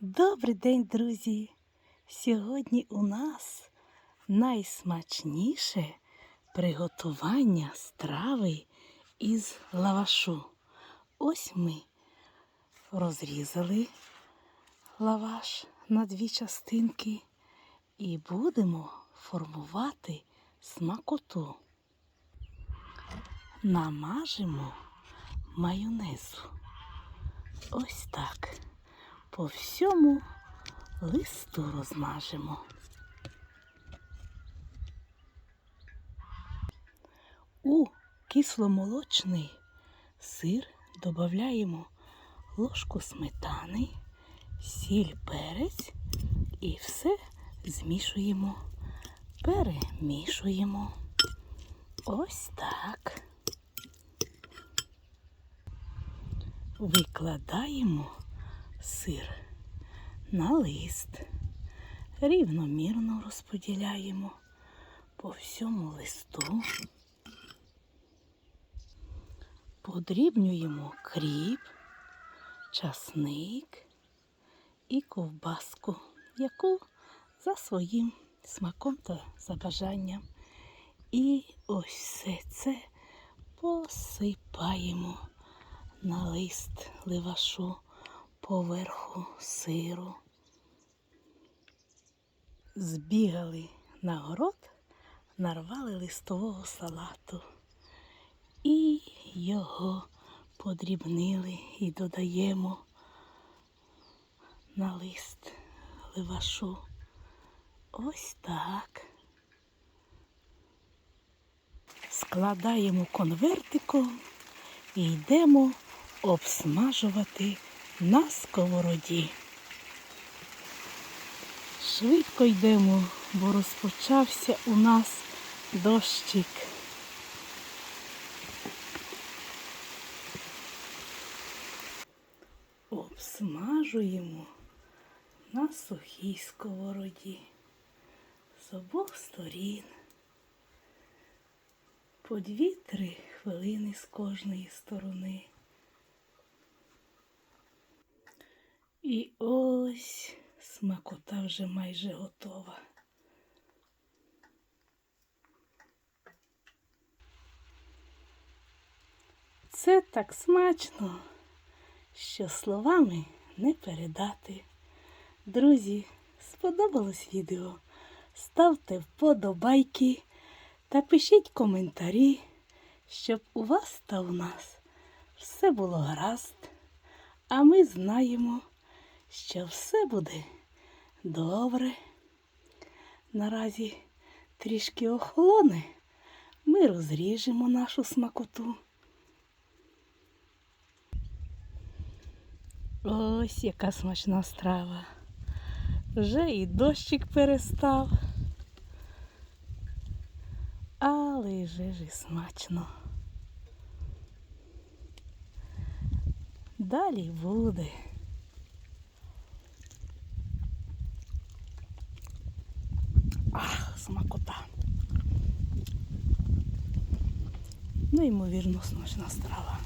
Добрий день, друзі! Сьогодні у нас найсмачніше приготування страви із лавашу. Ось ми розрізали лаваш на дві частинки і будемо формувати смакоту. Намажемо майонезу. Ось так. По всьому листу розмажемо. У кисломолочний сир додаємо ложку сметани, сіль, перець і все змішуємо, перемішуємо. Ось так. Викладаємо сир на лист. Рівномірно розподіляємо по всьому листу. Подрібнюємо кріп, часник і ковбаску, яку за своїм смаком та за бажанням. І ось все це посипаємо на лист ливашу поверху сиру. Збігали на город, нарвали листового салату і його подрібнили і додаємо на лист ливашу. Ось так. Складаємо конвертиком і йдемо обсмажувати на сковороді. Швидко йдемо, бо розпочався у нас дощик. Обсмажуємо на сухій сковороді з обох сторін. По 2-3 хвилини з кожної сторони. І ось смакота вже майже готова. Це так смачно, що словами не передати. Друзі, сподобалось відео? Ставте вподобайки та пишіть коментарі, щоб у вас та у нас все було гаразд. А ми знаємо, що все буде добре. Наразі трішки охолоне, ми розріжемо нашу смакоту. Ось яка смачна страва. Вже і дощик перестав. Але вже ж і смачно. Далі буде. Ах, Ну, ймовірно, смачна страва.